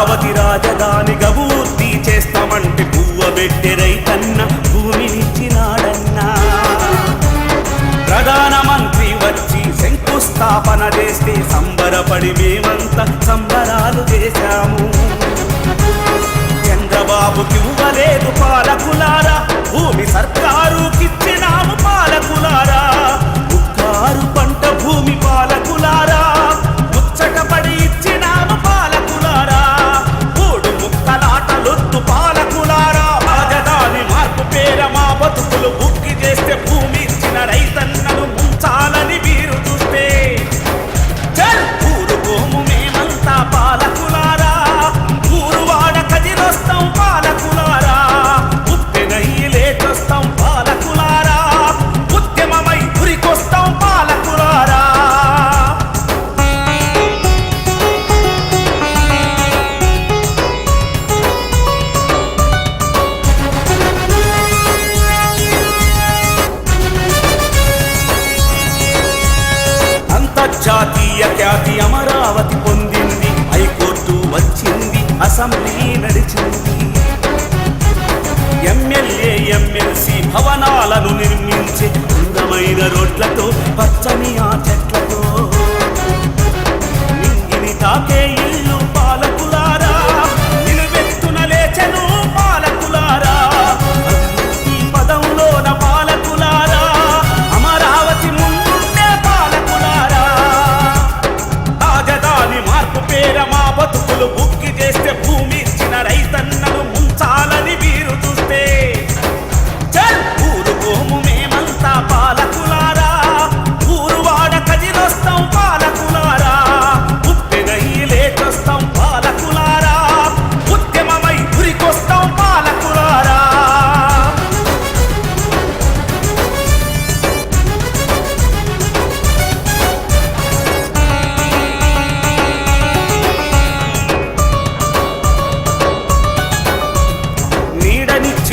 అమరావతి రాజధాని గబూర్తి చేస్తామంటే పువ్వ పెట్టె రైతన్న భూమినిచ్చినాడన్నా. ప్రధానమంత్రి వచ్చి శంకుస్థాపన చేస్తే సంబరపడి మేమంతా సంబరాలు చేశా. జాతీయ ఖ్యాతి అమరావతి పొందింది. హైకోర్టు వచ్చింది అసెంబ్లీ నడిచింది. ఎమ్మెల్యే ఎమ్మెల్సీ భవనాలను నిర్మించే అందమైన రోడ్లతో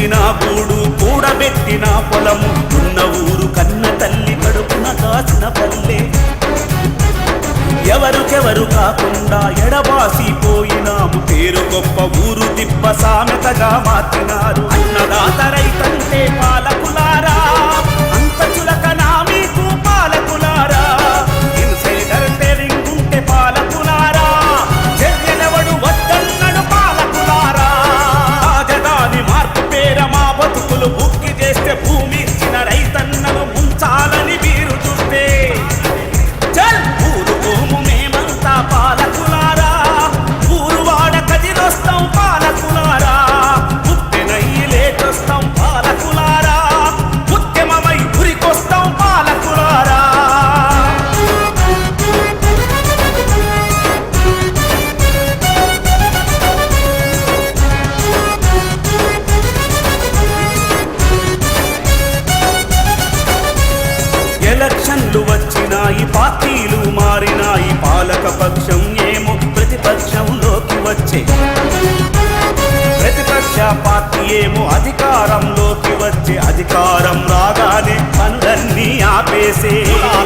పుట్టిన గూడు కూడబెట్టిన పొలము. ఉన్న ఊరు కన్న తల్లి కడుపున కాసిన పల్లె. ఎవరుకెవరు కాకుండా ఎడబాసిపోయినాము. పేరు గొప్ప ఊరు దిబ్బ సామెతగా మార్చినారు. అన్నదాత రైతంటే పాలకు పార్టీలు మారినాయి. పాలక పక్షం ఏమో ప్రతిపక్షంలోకి వచ్చే. ప్రతిపక్ష పార్టీ ఏమో అధికారంలోకి వచ్చే. అధికారం రాగానే పనులన్నీ ఆపేసే.